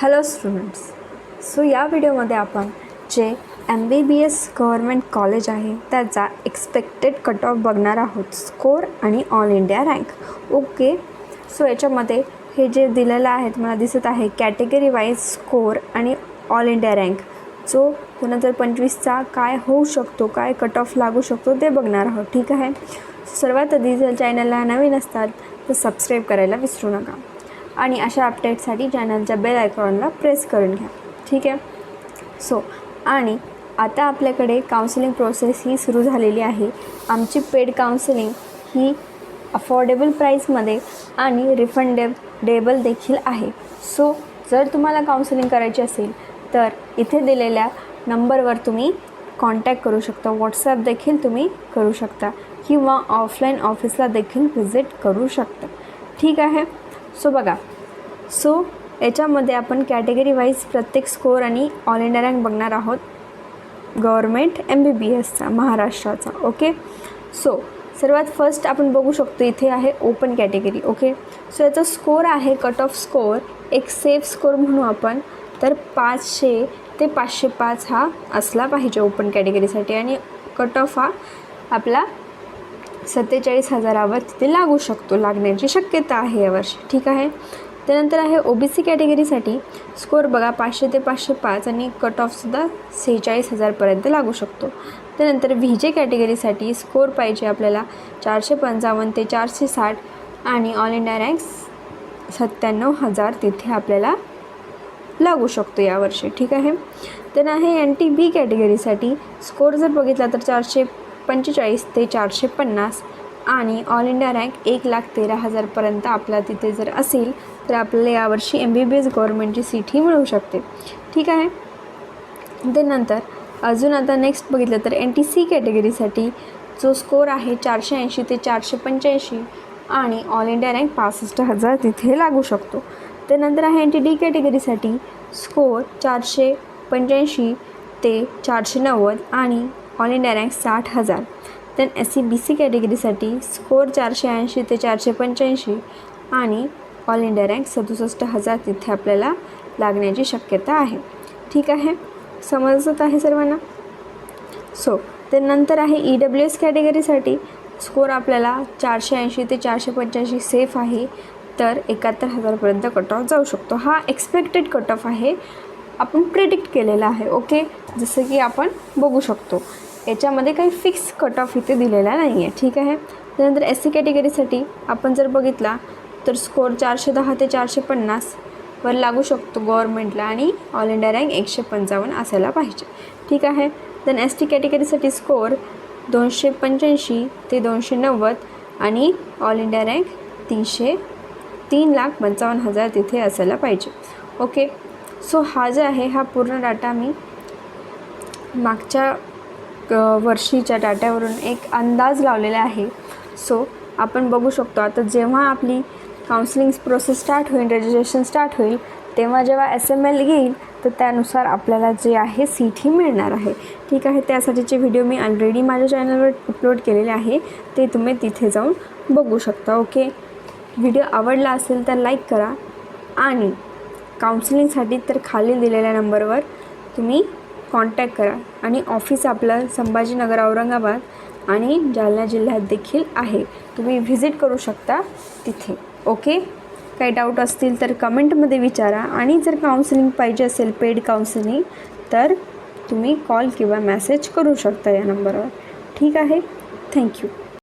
Hello students so या व्हिडिओमध्ये आपण जे M B B S government college आहे त्याचा एक्सपेक्टेड कट ऑफ बघणार आहोत. स्कोर आणि all India rank okay so याच्यामध्ये हे जे दिलेलं आहे मला दिसत आहे कॅटेगरी वाईज स्कोर आणि ऑल इंडिया रँक जो दोन हजार पंचवीसचा काय होऊ शकतो काय कट ऑफ लागू शकतो ते बघणार आहोत. ठीक आहे? सर्वात आधी जर चॅनलला नवीन असतात तर सबस्क्राईब करायला विसरू नका. आणि अशा अपडेटसाठी चॅनलच्या बेल आयकॉनला प्रेस करून घ्या. ठीक आहे? सो आणि आता आपल्याकडे काउन्सिलिंग प्रोसेस ही सुरू झालेली आहे. आमची पेड काउन्सिलिंग ही अफोर्डेबल प्राईसमध्ये आणि रिफंडेबल देखील आहे. सो जर तुम्हाला काउन्सिलिंग करायची असेल तर इथे दिलेल्या नंबरवर तुम्ही कॉन्टॅक्ट करू शकता. व्हॉट्सॲप देखील तुम्ही करू शकता. किंवा ऑफलाईन ऑफिसला देखील व्हिजिट करू शकता. ठीक आहे? सो बघा सो याच्यामध्ये आपण कॅटेगरी वाईज प्रत्येक स्कोअर आणि ऑल इंडिया रँक बघणार आहोत. गव्हर्मेंट एम बी बी एसचा महाराष्ट्राचा ओके सो सर्वात फर्स्ट आपण बघू शकतो इथे आहे ओपन कॅटेगरी ओके सो याचा स्कोर आहे कट ऑफ स्कोअर एक सेफ स्कोअर म्हणू आपण तर पाचशे ते पाचशे पाच हा असला पाहिजे ओपन कॅटेगरीसाठी आणि कट ऑफ हा आपला सत्तेचाळीस हजारावर तिथे लागू शकतो लागण्याची शक्यता आहे यावर्षी ठीक आहे? त्यानंतर आहे ओ बी सी कॅटेगरीसाठी स्कोर बघा पाचशे ते पाचशे पाच आणि कट ऑफसुद्धा सेहेचाळीस हजारपर्यंत लागू शकतो. त्यानंतर व्ही जे कॅटेगरीसाठी स्कोर पाहिजे आपल्याला चारशे पंचावन्न ते चारशे साठ आणि ऑल इंडिया रँक्स सत्त्याण्णव हजार तिथे आपल्याला लागू शकतो यावर्षी ठीक आहे? तर आहे एन टी बी कॅटेगरीसाठी स्कोर जर बघितला तर चारशे पंचेचाळीस ते चारशे पन्नास आणि ऑल इंडिया रँक एक लाख तेरा हजारपर्यंत आपला तिथे जर असेल तर आपल्याला यावर्षी एम बी बी एस गव्हर्मेंटची सीटही मिळू शकते. ठीक आहे? त्यानंतर अजून आता नेक्स्ट बघितलं तर एन टी सी कॅटेगरीसाठी जो स्कोर आहे चारशे ऐंशी ते चारशे पंच्याऐंशी आणि ऑल इंडिया रँक पासष्ट हजार तिथे लागू शकतो. त्यानंतर आहे एन टी डी कॅटेगरीसाठी स्कोर चारशे पंच्याऐंशी ते चारशे नव्वद आणि ऑल इंडिया रँक साठ हजार. Then S C B C कॅटेगरीसाठी score चारशे ऐंशी ते चारशे पंच्याऐंशी आणि ऑल इंडिया रँक सदुसष्ट हजार तिथे आपल्याला लागण्याची शक्यता आहे. ठीक आहे? समजत आहे सर्वांना? सो त्यानंतर आहे ई डब्ल्यू एस कॅटेगरीसाठी स्कोर आपल्याला चारशे ऐंशी ते चारशे पंच्याऐंशी सेफ आहे. तर एकाहत्तर हजारपर्यंत कट ऑफ जाऊ शकतो. हा एक्सपेक्टेड कट ऑफ आहे. आपण प्रिडिक्ट केलेला आहे ओके जसं की आपण बघू शकतो. याच्यामध्ये काही फिक्स कट ऑफ इथे दिलेला नाही आहे ठीक आहे? त्यानंतर एस सी कॅटेगरीसाठी आपण जर बघितला तर स्कोर चारशे दहा ते चारशे पन्नास वर लागू शकतो गव्हर्मेंटला आणि ऑल इंडिया रँक एकशे पंचावन्न असायला पाहिजे ठीक आहे? देन एस टी कॅटेगरीसाठी स्कोअर दोनशे पंच्याऐंशी ते दोनशे नव्वद आणि ऑल इंडिया रँक तीनशे तीन लाख पंचावन्न हजार तिथे असायला पाहिजे ओके सो हा जे आहे हा पूर्ण डाटा मी मागच्या वर्षीच्या डाट्यावरून एक अंदाज लावलेला आहे. सो आपण बघू शकतो आता जेव्हा आपली काउन्सिलिंग प्रोसेस स्टार्ट होईल रजिस्ट्रेशन स्टार्ट होईल तेव्हा जेव्हा एस एम एल येईल तर त्यानुसार आपल्याला जे आहे सीटही मिळणार आहे. ठीक आहे त्यासाठीचे व्हिडिओ मी ऑलरेडी माझ्या चॅनलवर अपलोड केलेले आहे. ते तुम्ही तिथे जाऊन बघू शकता ओके व्हिडिओ आवडला असेल तर लाईक करा आणि काउन्सिलिंगसाठी तर खाली दिलेल्या नंबरवर तुम्ही कॉन्टॅक्ट करा. आणि ऑफिस आपलं संभाजीनगर औरंगाबाद आणि जालना जिल्ह्यात देखील आहे. तुम्ही व्हिजिट करू शकता तिथे. ओके काही डाऊट असतील तर कमेंटमध्ये विचारा. आणि जर काउन्सिलिंग पाहिजे असेल पेड काउन्सिलिंग तर तुम्ही कॉल किंवा मेसेज करू शकता या नंबरवर. ठीक आहे? थँक्यू